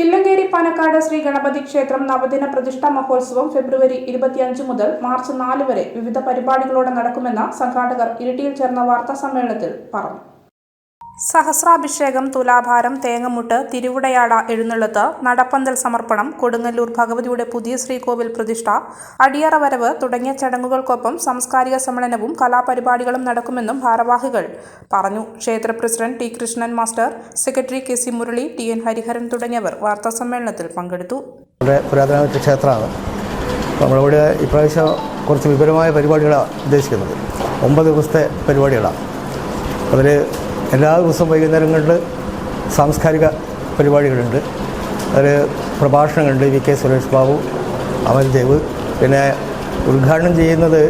തില്ലങ്കേരി പാനക്കാട് ശ്രീ ഗണപതി ക്ഷേത്രം നവദിന പ്രതിഷ്ഠാ മഹോത്സവം ഫെബ്രുവരി ഇരുപത്തിയഞ്ച് മുതൽ മാർച്ച് നാല് വരെ വിവിധ പരിപാടികളോടെ നടക്കുമെന്ന് സംഘാടകർ ഇരിട്ടിയിൽ ചേർന്ന വാർത്താ സമ്മേളനത്തിൽ പറഞ്ഞു സഹസ്രാഭിഷേകം തുലാഭാരം തേങ്ങമുട്ട് തിരുവുടയാട എഴുന്നള്ളത്ത് നടപ്പന്തൽ സമർപ്പണം കൊടുങ്ങല്ലൂർ ഭഗവതിയുടെ പുതിയ ശ്രീകോവിൽ പ്രതിഷ്ഠ അടിയറ വരവ് തുടങ്ങിയ ചടങ്ങുകൾക്കൊപ്പം സാംസ്കാരിക സമ്മേളനവും കലാപരിപാടികളും നടക്കുമെന്നും ഭാരവാഹികൾ പറഞ്ഞു. ക്ഷേത്ര president T Krishnan master secretary K C Murali T N Hariharan തുടങ്ങിയവർ വാർത്താ സമ്മേളനത്തിൽ പങ്കെടുത്തു. പുരാതന ക്ഷേത്രമാണ്. നമ്മളിവിടെ ഇപ്രാവശ്യം കുറച്ച് വിപുലമായ പരിപാടികളാണ് ഉദ്ദേശിക്കുന്നത്. ഒമ്പത് ദിവസത്തെ പരിപാടികളാണ്. അതിൽ എല്ലാ ദിവസവും വൈകുന്നേരങ്ങളിൽ സാംസ്കാരിക പരിപാടികളുണ്ട്. അതിൽ പ്രഭാഷണങ്ങളുണ്ട് വി കെ സുരേഷ് ബാബു അമൽദേവ് പിന്നെ ഉദ്ഘാടനം ചെയ്യുന്നത്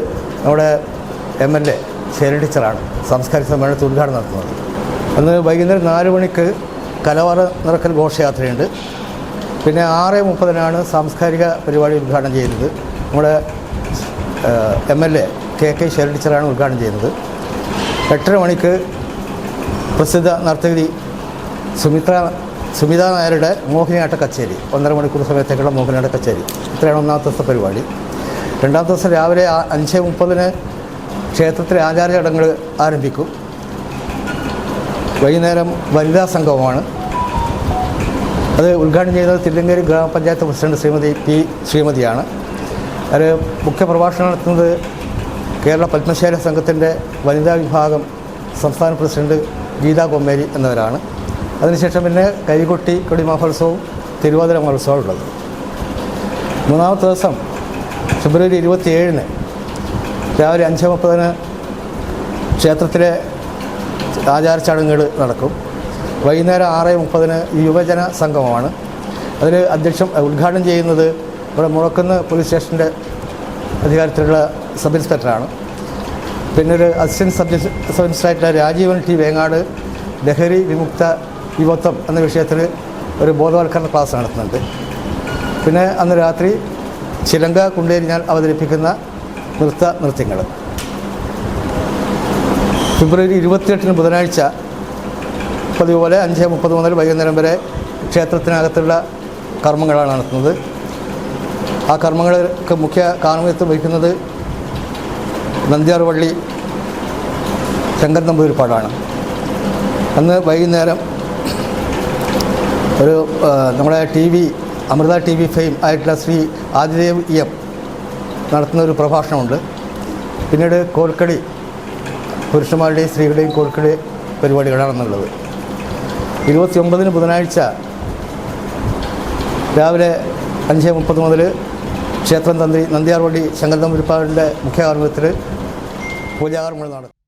നമ്മുടെ എം എൽ എ ശേര ടീച്ചറാണ്. സാംസ്കാരിക സമ്മേളനത്തിൽ ഉദ്ഘാടനം നടത്തുന്നത്. അന്ന് വൈകുന്നേരം നാല് മണിക്ക് കലവറ നിറക്കൽ ഘോഷയാത്രയുണ്ട്. പിന്നെ ആറ് മുപ്പതിനാണ് സാംസ്കാരിക പരിപാടി ഉദ്ഘാടനം ചെയ്യുന്നത്. നമ്മുടെ M L A K K Shaila ടീച്ചറാണ് ഉദ്ഘാടനം ചെയ്യുന്നത്. എട്ടര മണിക്ക് പ്രസിദ്ധ നർത്തകി സുമിത്ര സുമിത നായരുടെ മോഹിനിയാട്ട കച്ചേരി. ഒന്നര മണിക്കൂർ സമയത്തേക്കുള്ള മോഹിനിയാട്ട കച്ചേരി. ഇത്രയാണ് ഒന്നാമത്തെ ദിവസത്തെ പരിപാടി. രണ്ടാമത്തെ ദിവസം രാവിലെ അഞ്ച് മുപ്പതിന് ക്ഷേത്രത്തിലെ ആചാര ചടങ്ങുകൾ ആരംഭിക്കും. വൈകുന്നേരം വനിതാ സംഗമമാണ്. അത് ഉദ്ഘാടനം ചെയ്യുന്നത് തില്ലങ്കേരി ഗ്രാമപഞ്ചായത്ത് പ്രസിഡന്റ് ശ്രീമതി പി ശ്രീമതിയാണ്. അത് മുഖ്യ പ്രഭാഷണം നടത്തുന്നത് കേരള പത്മശാല സംഘത്തിന്റെ വനിതാ വിഭാഗം സംസ്ഥാന പ്രസിഡന്റ് ഗീതാ കൊമ്മേരി എന്നവരാണ്. അതിനുശേഷം പിന്നെ കൈകൊട്ടി കൊടി മഹോത്സവവും തിരുവാതിര മഹോത്സവവും ഉള്ളത് മൂന്നാമത്തെ ദിവസം ഫെബ്രുവരി ഇരുപത്തിയേഴിന് രാവിലെ അഞ്ച് മുപ്പതിന് ക്ഷേത്രത്തിലെ ആചാര ചടങ്ങുകൾ നടക്കും. വൈകുന്നേരം ആറ് മുപ്പതിന് യുവജന സംഗമമാണ്. അതിൽ അധ്യക്ഷം ഉദ്ഘാടനം ചെയ്യുന്നത് ഇവിടെ മുഴക്കുന്ന് പോലീസ് സ്റ്റേഷന്റെ അധികാരത്തിലുള്ള സബ് ഇൻസ്പെക്ടറാണ്. പിന്നെ ഒരു അസിസ്റ്റന്റ് സബ് ഇൻസ്- sub inspector Rajeevan T Vengad ലഹരി വിമുക്ത യുവത്വം എന്ന വിഷയത്തിൽ ഒരു ബോധവൽക്കരണ ക്ലാസ് നടത്തുന്നുണ്ട്. പിന്നെ അന്ന് രാത്രി ചിലങ്ക കുണ്ടേരി ഞാൻ അവതരിപ്പിക്കുന്ന നൃത്ത നൃത്യങ്ങൾ ഫെബ്രുവരി ഇരുപത്തിയെട്ടിന് ബുധനാഴ്ച പതിപോലെ പോലെ അഞ്ച് മുപ്പത് മുതൽ വൈകുന്നേരം വരെ ക്ഷേത്രത്തിനകത്തുള്ള കർമ്മങ്ങളാണ് നടത്തുന്നത്. ആ കർമ്മങ്ങൾക്ക് മുഖ്യ കാർമ്മികത്വം വഹിക്കുന്നത് നന്ദ്യാർവള്ളി ശങ്കർ നമ്പൂതിരിപ്പാടാണ് അന്ന് വൈകുന്നേരം ഒരു നമ്മുടെ T V Amrita T V fame ആയിട്ടുള്ള ശ്രീ ആദിദേവ് ഇ എം നടത്തുന്ന ഒരു പ്രഭാഷണമുണ്ട്. പിന്നീട് കോൽക്കളി പുരുഷന്മാരുടെയും സ്ത്രീകളുടെയും കോൽക്കളി പരിപാടികളാണെന്നുള്ളത്. ഇരുപത്തി ഒമ്പതിന് ബുധനാഴ്ച രാവിലെ അഞ്ച് മുപ്പത് മുതൽ ക്ഷേത്രം തന്ത്രി നന്ദിയാർവള്ളി ശങ്കർ തമ്പുരിപ്പാടിന്റെ പൂജാകർമ്മങ്ങൾ നടക്കും